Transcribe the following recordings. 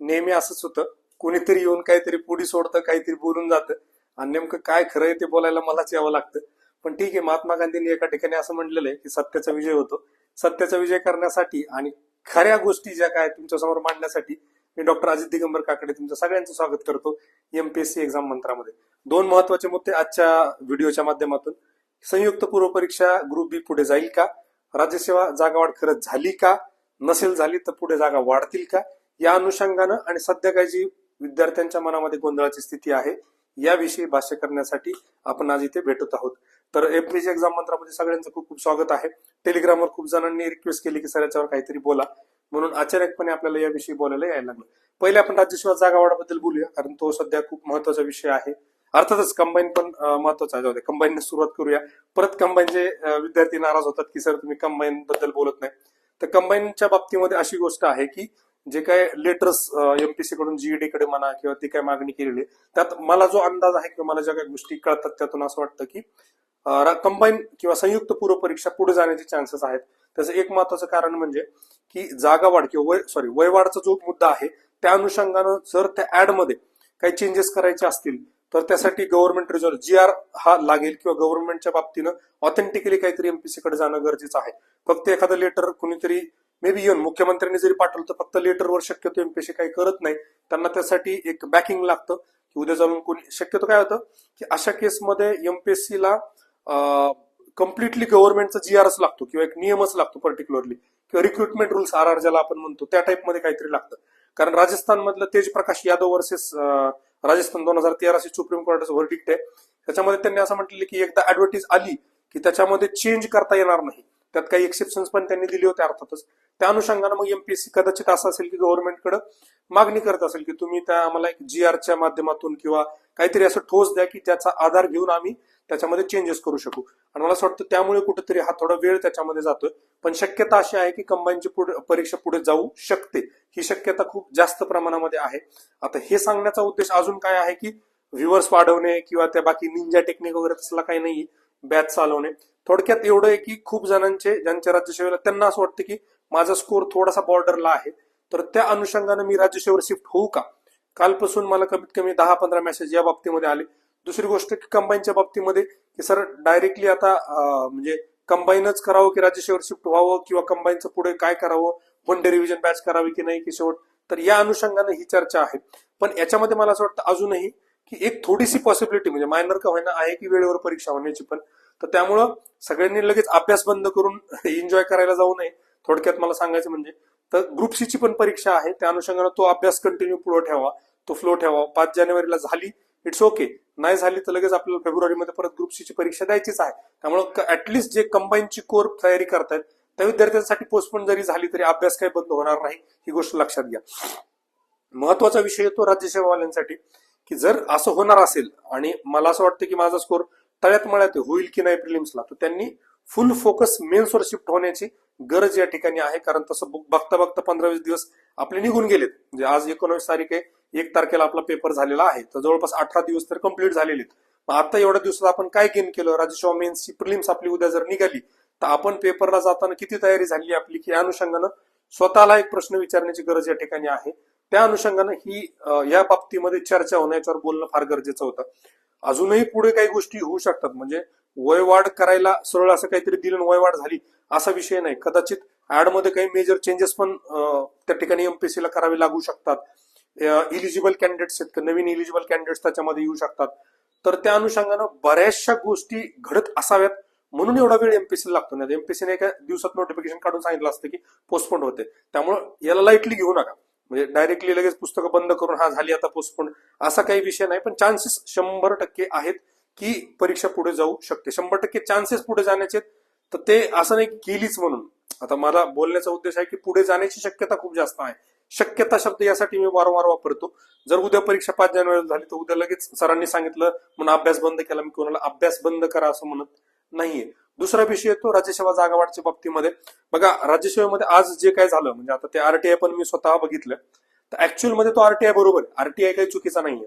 नेहमी असंच होतं. कोणीतरी येऊन काहीतरी पुढी सोडतं काहीतरी बोलून जातं. आणि नेमकं काय खरं आहे ते बोलायला मलाच यावं लागतं. पण ठीक आहे महात्मा गांधींनी एका ठिकाणी असं म्हटलेलं आहे की सत्याचा विजय होतो. सत्याचा विजय करण्यासाठी आणि खऱ्या गोष्टी ज्या काय तुमच्यासमोर मांडण्यासाठी मी डॉक्टर अजित दिगंबर काकडे तुमचं सगळ्यांचं स्वागत करतो एमपीएससी एक्झाम मंत्रामध्ये. दोन महत्त्वाचे मुद्दे आजच्या व्हिडिओच्या माध्यमातून. संयुक्त पूर्व परीक्षा ग्रुप बी पुढे जाईल का? राज्यसेवा जागा वाढ खरंच झाली का? नसेल झाली तर पुढे जागा वाढतील का? या अनुषंगानं आणि सध्या काही जी विद्यार्थ्यांच्या मनामध्ये गोंधळाची स्थिती आहे याविषयी भाष्य करण्यासाठी आपण आज इथे भेटत आहोत. तर एमपीएससी एक्झाम मंत्रामध्ये सगळ्यांचं खूप खूप स्वागत आहे. टेलिग्रामवर खूप जणांनी रिक्वेस्ट केली की सर याच्यावर काहीतरी बोला. म्हणून अचानकपणे आपल्याला याविषयी बोलायला यायला लागलं. पहिले आपण राज्यसेवा जागा बोलूया कारण तो सध्या खूप महत्त्वाचा विषय आहे. अर्थातच कंबाईन पण महत्त्वाचा आहे. जाऊ दे कंबाईनने सुरुवात करूया. परत कंबाईनचे विद्यार्थी नाराज होतात की सर तुम्ही कंबाईन बद्दल बोलत नाही. तर कंबाईनच्या बाबतीमध्ये अशी गोष्ट आहे की जे काय लेटर्स एमपीसी कडून जीईडी कडे म्हणा किंवा ती काय मागणी केलेली आहे, त्यात मला जो अंदाज आहे किंवा मला ज्या काही गोष्टी कळतात त्यातून असं वाटतं की कंबाईन किंवा संयुक्त पूर्व परीक्षा पुढे जाण्याचे चान्सेस आहेत. त्याचं एक महत्वाचं कारण म्हणजे की जागा वाढ किंवा वय सॉरी वयवाढचा जो मुद्दा आहे त्या अनुषंगानं जर त्या ऍडमध्ये काही चेंजेस करायचे असतील तर त्यासाठी गव्हर्नमेंट रिझॉल्व जी आर हा लागेल किंवा गव्हर्नमेंटच्या बाबतीनं ऑथेंटिकली काहीतरी एमपीसी कडे जाणं गरजेचं आहे. फक्त एखादं लेटर कुणीतरी मे बी येऊन मुख्यमंत्र्यांनी जरी पाठवलं तर फक्त लेटरवर शक्यतो एमपीएससी काही करत नाही. त्यांना त्यासाठी एक बॅकिंग लागतं. की उद्या जाऊन कोणी शक्यतो काय होतं की अशा केसमध्ये एमपीएससी ला कम्प्लिटली गव्हर्नमेंटचा जी आरच लागतो किंवा एक नियमच लागतो पर्टिक्युलरली किंवा रिक्रुटमेंट रुल्स आर आर ज्याला आपण म्हणतो त्या टाईपमध्ये काहीतरी लागतं. कारण राजस्थानमधलं तेज प्रकाश यादव वर्सेस राजस्थान दोन हजार तेराशे सुप्रीम कोर्टाचं व्हर्डिक्ट आहे. त्याच्यामध्ये त्यांनी असं म्हटलेलं की एकदा ऍडव्हर्टीज आली की त्याच्यामध्ये चेंज करता येणार नाही. त्यात काही एक्सेप्शन्स पण त्यांनी दिले होते अर्थातच. त्या अनुषंगानं मग एमपीएससी कदाचित असं असेल की गव्हर्नमेंटकडे मागणी करत असेल की तुम्ही त्या आम्हाला एक जी आरच्या माध्यमातून किंवा काहीतरी असं ठोस द्या की त्याचा आधार घेऊन आम्ही त्याच्यामध्ये चेंजेस करू शकू. आणि मला असं वाटतं त्यामुळे कुठेतरी हा थोडा वेळ त्याच्यामध्ये जातोय. पण शक्यता अशी आहे की कंबाईनची परीक्षा पुढे जाऊ शकते. ही शक्यता खूप जास्त प्रमाणामध्ये आहे. आता हे सांगण्याचा उद्देश अजून काय आहे की व्ह्युअर्स वाढवणे किंवा त्या बाकी निंजा टेक्निक वगैरे तसला काही नाही बॅच चालवणे. थोडक्यात एवढं आहे की खूप जणांचे ज्यांच्या राज्यसेवेला त्यांना असं वाटतं की माझा स्कोर थोडासा बॉर्डरला आहे. तर त्या अनुषंगाने मी राज्यसेवेवर शिफ्ट होऊ का? कालपासून मला कमीत कमी दहा पंधरा मेसेज या बाबतीमध्ये आले. दुसरी गोष्ट की कंबाईनच्या बाबतीमध्ये की सर डायरेक्टली आता म्हणजे कंबाईनच करावं की राज्यसेवेवर शिफ्ट व्हावं किंवा कंबाईनचं पुढे काय करावं? वन डे रिव्हिजन बॅच करावी की नाही की शेवट? तर या अनुषंगाने ही चर्चा आहे. पण याच्यामध्ये मला असं वाटतं अजूनही की एक थोडीशी पॉसिबिलिटी म्हणजे मायनर का होईना आहे की वेळेवर परीक्षा होण्याची पण तर त्यामुळं सगळ्यांनी लगेच अभ्यास बंद करून एन्जॉय करायला जाऊ नये. थोडक्यात मला सांगायचं म्हणजे तर ग्रुप सीची पण परीक्षा आहे. त्या अनुषंगाने तो अभ्यास कंटिन्यू पुढे ठेवा तो फ्लो ठेवा. पाच जानेवारीला झाली इट्स ओके नाही झाली तर लगेच आपल्याला फेब्रुवारीमध्ये परत ग्रुप सीची परीक्षा द्यायचीच आहे. त्यामुळे ऍटलिस्ट जे कंबाईनची कोर तयारी करतायत त्या विद्यार्थ्यांसाठी पोस्टपोन जरी झाली तरी अभ्यास काही बंद होणार नाही. ही गोष्ट लक्षात घ्या. महत्त्वाचा विषय येतो राज्यसेवावाल्यांसाठी की जर असं होणार असेल आणि मला असं वाटतं की माझा स्कोर तळ्यात मळ्यात होईल की नाही प्रिलिम्सला तर त्यांनी फुल फोकस मेन्सवर शिफ्ट होण्याची गरज या ठिकाणी आहे. कारण तसं बुक बघता बघता पंधरा वीस दिवस आपले निघून गेलेत. म्हणजे आज एकोणवीस तारीख आहे एक तारखेला आपला पेपर झालेला आहे. तर जवळपास अठरा दिवस तर कंप्लीट झालेले आहेत. मग आता एवढ्या दिवसात आपण काय गेन केलं? राजेशिवा मेन्सची प्रिलिम्स आपली उद्या जर निघाली तर आपण पेपरला जाताना किती तयारी झाली आपली? की या अनुषंगानं स्वतःला एक प्रश्न विचारण्याची गरज या ठिकाणी आहे. त्या अनुषंगानं ही या बाबतीमध्ये चर्चा होण्याच्यावर बोलणं फार गरजेचं होतं. अजूनही पुढे काही गोष्टी होऊ शकतात. म्हणजे वयवाढ करायला सरळ असं काहीतरी दिलं वयवाढ झाली असा विषय नाही. कदाचित ऍडमध्ये काही मेजर चेंजेस पण त्या ठिकाणी एमपीएससी ला करावे लागू शकतात. इलिजिबल कॅन्डिडेट्स आहेत नवीन इलिजिबल कॅन्डिडेट्स त्याच्यामध्ये येऊ शकतात. तर त्या अनुषंगानं बऱ्याचशा गोष्टी घडत असाव्यात म्हणून एवढा वेळ एमपीएससी लागतो. नाही एमपीसीने एका दिवसात नोटिफिकेशन काढून सांगितलं असतं की पोस्टपोन होते. त्यामुळे याला लाईटली घेऊ नका. म्हणजे डायरेक्टली लगेच पुस्तकं बंद करून हा झाली आता पोस्टपोन असा काही विषय नाही पण चान्सेस शंभर टक्के आहेत की परीक्षा पुढे जाऊ शकते. शंभर टक्के चान्सेस पुढे जाण्याचे आहेत. तर ते असं नाही केलीच म्हणून. आता मला बोलण्याचा उद्देश आहे की पुढे जाण्याची शक्यता खूप जास्त आहे. शक्यता शब्द यासाठी मी वारंवार वापरतो. जर उद्या परीक्षा पाच जानेवारी झाली तर उद्या लगेच सरांनी सांगितलं म्हणून अभ्यास बंद केला मी कोणाला अभ्यास बंद करा असं म्हणत. नाहीये. दुसरा विषय येतो राज्यसेवा जागा वाढच्या बाबतीमध्ये. बघा राज्यसेवेमध्ये आज जे काय झालं म्हणजे आता ते आरटीआय पण मी स्वतः बघितलं तर ऍक्च्युअलमध्ये तो आरटीआय बरोबर आरटीआय काही चुकीचा नाहीये.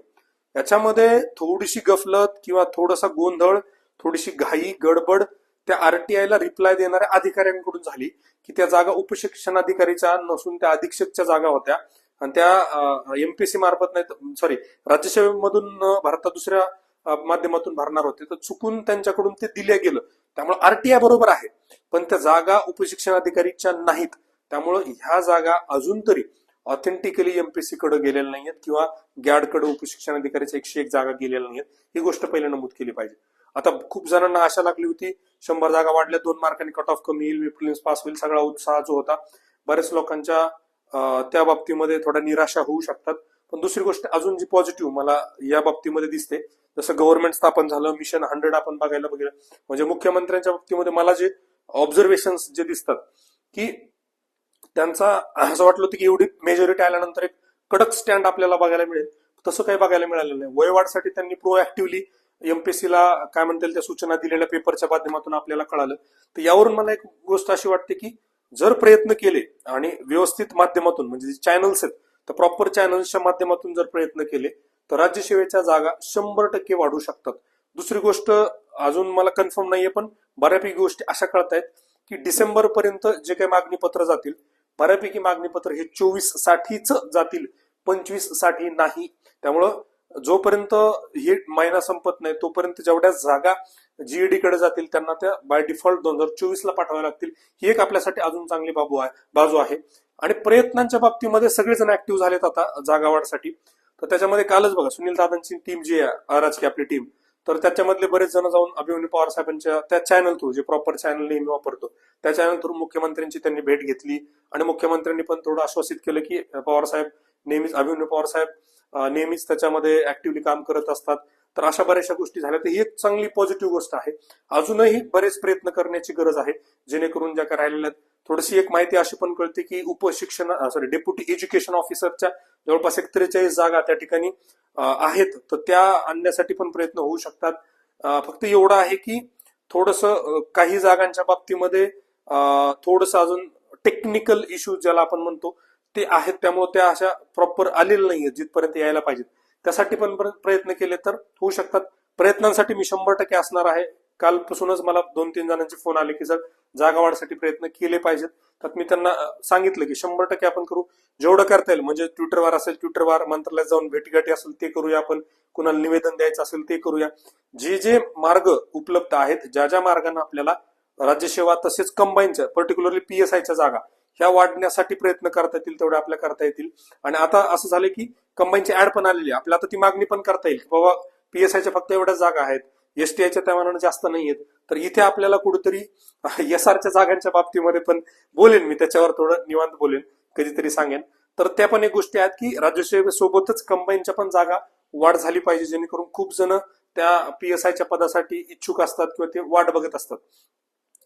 याच्यामध्ये थोडीशी गफलत किंवा थोडासा गोंधळ थोडीशी घाई गडबड त्या आरटीआयला रिप्लाय देणाऱ्या अधिकाऱ्यांकडून झाली की त्या जागा उपशिक्षण अधिकारीच्या नसून त्या अधीक्षकच्या जागा होत्या. आणि त्या एमपीसी मार्फत नाही सॉरी राज्यसेवेमधून भारतात दुसऱ्या माध्यमातून भरणार होते. तर चुकून त्यांच्याकडून ते दिले गेलं. त्यामुळे आरटीआय बरोबर आहे. पण त्या जागा उपशिक्षण अधिकारीच्या नाहीत. त्यामुळं ह्या जागा अजून तरी ऑथेंटिकली एमपीसी कडे गेलेल्या नाहीयेत किंवा गॅडकडे उपशिक्षण अधिकारीच्या एकशे एक जागा गेलेल्या नाहीयेत. ही गोष्ट पहिले नमूद केली पाहिजे. आता खूप जणांना आशा लागली होती शंभर जागा वाढल्या दोन मार्कांनी कट ऑफ कमी येईल प्रिलिम्स पास होईल सगळा उत्साह जो होता बऱ्याच लोकांच्या त्या बाबतीमध्ये थोड्या निराशा होऊ शकतात. पण दुसरी गोष्ट अजून जी पॉझिटिव्ह मला या बाबतीमध्ये दिसते जसं गव्हर्नमेंट स्थापन झालं मिशन हंड्रेड आपण बघायला बघितलं. म्हणजे मुख्यमंत्र्यांच्या बाबतीमध्ये मला जे ऑब्झर्वेशन जे दिसतात की त्यांचा असं वाटलं होतं की एवढी मेजॉरिटी आल्यानंतर एक कडक स्टँड आपल्याला बघायला मिळेल. तसं काही बघायला मिळालं नाही. वयवाढसाठी त्यांनी प्रोएक्टिव्हली एमपीसीला काय म्हणता येईल त्या सूचना दिलेल्या पेपरच्या माध्यमातून आपल्याला कळालं. तर यावरून मला एक गोष्ट अशी वाटते की जर प्रयत्न केले आणि व्यवस्थित माध्यमातून म्हणजे जे चॅनल्स आहेत तर प्रॉपर चॅनल्सच्या माध्यमातून जर प्रयत्न केले तर राज्यसेवेच्या जागा शंभर टक्के वाढू शकतात. दुसरी गोष्ट अजून मला कन्फर्म नाहीये पण बऱ्यापैकी गोष्टी अशा कळतायत की डिसेंबर पर्यंत जे काही मागणीपत्र जातील बऱ्यापैकी मागणीपत्र हे चोवीस साठीच जातील पंचवीससाठी नाही. त्यामुळं जोपर्यंत हे महिना संपत नाही तोपर्यंत जेवढ्या जागा जीईडी कडे जातील त्यांना त्या बाय डिफॉल्ट दोन हजार चोवीस ला पाठवाव्या लागतील. ही एक आपल्यासाठी अजून चांगली बाबू आहे बाजू आहे. आणि प्रयत्नांच्या बाबतीमध्ये सगळेजण ऍक्टिव्ह झालेत आता जागावाडसाठी तर त्याच्यामध्ये कालच बघा सुनील दादांची टीम जी आहे राजकीय आपली टीम तर त्याच्यामधले बरेच जण जाऊन अभिमन्यू पवार साहेबांच्या त्या चॅनल थ्रू जे प्रॉपर चॅनल नेहमी वापरतो त्या चॅनल थ्रू मुख्यमंत्र्यांची त्यांनी भेट घेतली. आणि मुख्यमंत्र्यांनी पण थोडं आश्वासित केलं की पवार साहेब नेहमीच अभिमन्यू पवार साहेब नेहमीच त्याच्यामध्ये ऍक्टिव्हली काम करत असतात. तर अशा बऱ्याचशा गोष्टी झाल्या. तर ही एक चांगली पॉझिटिव्ह गोष्ट आहे. अजूनही बरेच प्रयत्न करण्याची गरज आहे. जेणेकरून ज्या काय राहिलेल्या आहेत, थोडीशी एक माहिती अशी पण कळते की उपशिक्षण सॉरी डेप्युटी एज्युकेशन ऑफिसरच्या जवळपास एक त्रेचाळीस जागा त्या ठिकाणी आहेत. तर त्या आणण्यासाठी पण प्रयत्न होऊ शकतात. फक्त एवढं आहे की थोडस काही जागांच्या बाबतीमध्ये थोडस अजून टेक्निकल इश्यू ज्याला आपण म्हणतो ते आहेत. त्यामुळे त्या अशा प्रॉपर आलेल्या नाहीयेत जिथपर्यंत यायला पाहिजेत. त्यासाठी पण प्रयत्न केले तर होऊ शकतात. प्रयत्नांसाठी मी शंभर टक्के असणार आहे. कालपासूनच मला दोन तीन जणांचे फोन आले की सर जागा वाढसाठी प्रयत्न केले पाहिजेत. तर मी त्यांना सांगितलं की शंभर टक्के आपण करू. जेवढं करता येईल म्हणजे ट्विटरवर असेल ट्विटरवर मंत्रालयात जाऊन भेटीगाठी असेल ते करूया आपण. कुणाला निवेदन द्यायचं असेल ते करूया. जे जे मार्ग उपलब्ध आहेत ज्या ज्या मार्गाने आपल्याला राज्यसेवा तसेच कंबाईनच्या पर्टिक्युलरली पीएसआयच्या जागा ह्या वाढण्यासाठी प्रयत्न करता येतील तेवढ्या आपल्या करता येतील. आणि आता असं झालं की कंबाईनची ऍड पण आलेली आहे. आपल्याला आता ती मागणी पण करता येईल की बाबा पीएसआयच्या फक्त एवढ्या जागा आहेत. एसटीआयच्या त्या मानाने जास्त नाही आहेत तर इथे आपल्याला कुठेतरी एस आरच्या जागांच्या बाबतीमध्ये पण बोलेन मी त्याच्यावर थोडं निवांत बोलेन कधीतरी सांगेन. तर त्या पण एक गोष्टी आहेत की राज्यसेवेसोबतच कंबाईनच्या पण जागा वाढ झाली पाहिजे जेणेकरून खूप जण त्या पीएसआयच्या पदासाठी इच्छुक असतात किंवा ते वाट बघत असतात.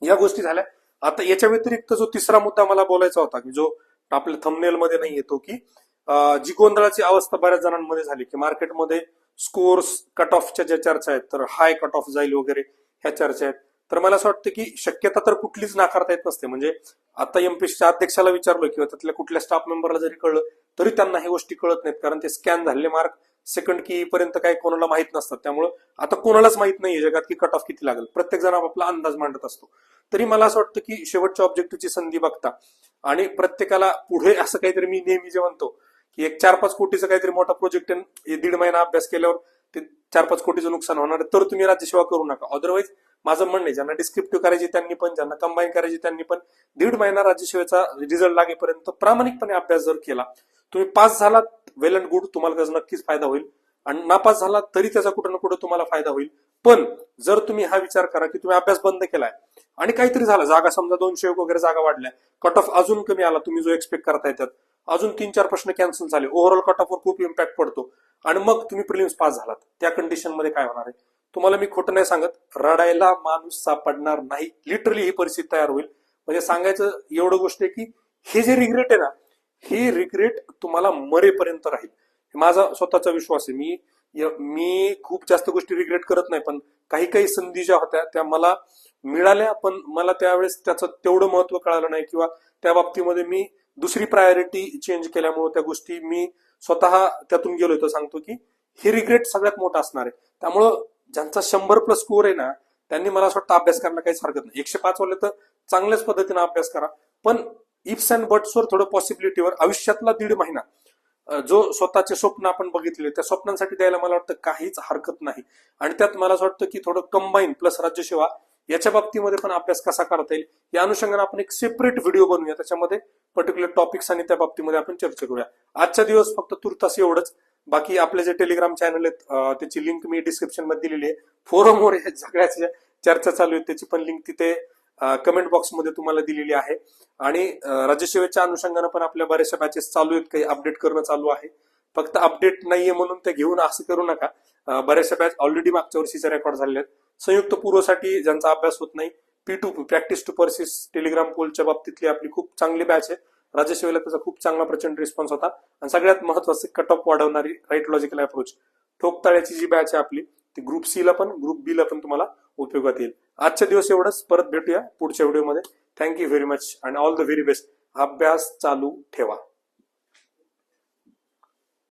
या गोष्टी झाल्या. आता याच्या व्यतिरिक्त जो तिसरा मुद्दा मला बोलायचा होता की जो आपल्या थंबनेल मध्ये नाही येतो की जी गोंधळाची अवस्था बऱ्याच जणांमध्ये झाली की मार्केटमध्ये स्कोर्स कट ऑफच्या ज्या चर्चा आहेत तर हाय कट ऑफ जाईल वगैरे ह्या चर्चा आहेत. तर मला असं वाटतं की शक्यता तर कुठलीच नाकारता येत नसते. म्हणजे आता एमपीसीच्या अध्यक्षाला विचारलं किंवा त्यातल्या कुठल्या स्टाफ मेंबरला जरी कळलं तरी त्यांना हे गोष्टी कळत नाहीत. कारण ते स्कॅन झालेले मार्क सेकंड की पर्यंत काही कोणाला माहीत नसतात. त्यामुळं आता कोणालाच माहीत नाहीये जगात की कट ऑफ किती लागेल. प्रत्येक जण आपला अंदाज मांडत असतो. तरी मला असं वाटतं की शेवटच्या ऑब्जेक्टिव्हची संधी बघता. आणि प्रत्येकाला पुढे असं काहीतरी मी नेहमी जे म्हणतो की एक चार पाच कोटीचं काहीतरी मोठा प्रोजेक्ट दीड महिना अभ्यास केल्यावर ते चार पाच कोटीचं नुकसान होणार तर तुम्ही राज्यसेवा करू नका. अदरवाईज माझं म्हणणं आहे ज्यांना डिस्क्रिप्टिव्ह करायची त्यांनी पण ज्यांना कंबाईन करायची त्यांनी पण दीड महिना राज्यसेवेचा रिझल्ट लागेपर्यंत प्रामाणिकपणे अभ्यास जर केला तुम्ही पास झाला वेल अँड गुड तुम्हाला त्याचा नक्कीच फायदा होईल. आणि नापास झाला तरी त्याचा कुठं ना कुठं तुम्हाला फायदा होईल. पण जर तुम्ही हा विचार करा की तुम्ही अभ्यास बंद केलाय आणि काहीतरी झालं जागा समजा दोनशे वगैरे जागा वाढल्या कट ऑफ अजून कमी आला तुम्ही जो एक्सपेक्ट करताय त्यात अजून तीन चार प्रश्न कॅन्सल झाले. ओव्हरऑल कट ऑफवर खूप इम्पॅक्ट पडतो. आणि मग तुम्ही प्रिलिम्स पास झालात. त्या कंडिशनमध्ये काय होणार आहे? तुम्हाला मी खोटं नाही सांगत. रडायला माणूस सापडणार नाही. लिटरली ही परिस्थिती तयार होईल. म्हणजे सांगायचं एवढं गोष्ट आहे की हे जे रिग्रेट आहे ना हे रिग्रेट तुम्हाला मरेपर्यंत राहील. माझा स्वतःचा विश्वास आहे. मी य- मी खूप जास्त गोष्टी रिग्रेट करत नाही पण काही काही संधी ज्या होत्या त्या मला मिळाल्या पण मला त्यावेळेस त्याचं तेवढं महत्त्व कळालं नाही किंवा त्या बाबतीमध्ये मी दुसरी प्रायोरिटी चेंज केल्यामुळे त्या गोष्टी मी स्वतः त्यातून गेलो तर सांगतो की हे रिग्रेट सगळ्यात मोठा असणार आहे. त्यामुळं ज्यांचा शंभर प्लस स्कोर आहे ना त्यांनी मला असं वाटतं अभ्यास करायला काहीच हरकत नाही. एकशे पाच वाले तर चांगल्याच पद्धतीने अभ्यास करा. पण इफ्स अँड बट्सवर थोडं पॉसिबिलिटीवर आयुष्यातला दीड महिना जो स्वतःचे स्वप्न आपण बघितले त्या स्वप्नांसाठी द्यायला मला वाटतं काहीच हरकत नाही. आणि त्यात मला असं वाटतं की थोडं कंबाईन प्लस राज्यसेवा याच्या बाबतीमध्ये पण अभ्यास कसा करता येईल? या अनुषंगाने आपण एक सेपरेट व्हिडिओ बनवूया. त्याच्यामध्ये पर्टिक्युलर टॉपिक्स आणि त्या बाबतीमध्ये आपण चर्चा करूया. आजचा दिवस फक्त तुर्तास एवढंच. बाकी आपले जे टेलिग्राम चॅनल आहेत त्याची लिंक मी डिस्क्रिप्शनमध्ये दिलेली आहे. फोरमवर या सगळ्याच्या चर्चा चालू आहेत. त्याची पण लिंक तिथे कमेंट बॉक्समध्ये तुम्हाला दिलेली आहे. आणि राज्यसेवेच्या अनुषंगाने पण आपल्या बऱ्याचशा बॅचेस चालू आहेत. काही अपडेट करणं चालू आहे. फक्त अपडेट नाहीये म्हणून ते घेऊन असं करू नका. बऱ्याचशा बॅच ऑलरेडी मागच्या वर्षीचे रेकॉर्ड झालेले आहेत. संयुक्त पूर्वसाठी ज्यांचा अभ्यास होत नाही पी टू प्रॅक्टिस टू पर्सिस टेलिग्राम पोलच्या बाबतीतली आपली खूप चांगली बॅच आहे. राज्यसेवेला त्याचा खूप चांगला प्रचंड रिस्पॉन्स होता. आणि सगळ्यात महत्वाचं कट ऑफ वाढवणारी राईट लॉजिकल अप्रोच ठोकताळ्याची जी बॅच आहे आपली ती ग्रुप सी ला पण ग्रुप बी ला पण तुम्हाला उपयोगात येईल. आजच्या दिवस एवढंच परत भेटूया पुढच्या व्हिडिओमध्ये thank you very much and all the very best अभ्यास चालू ठेवा.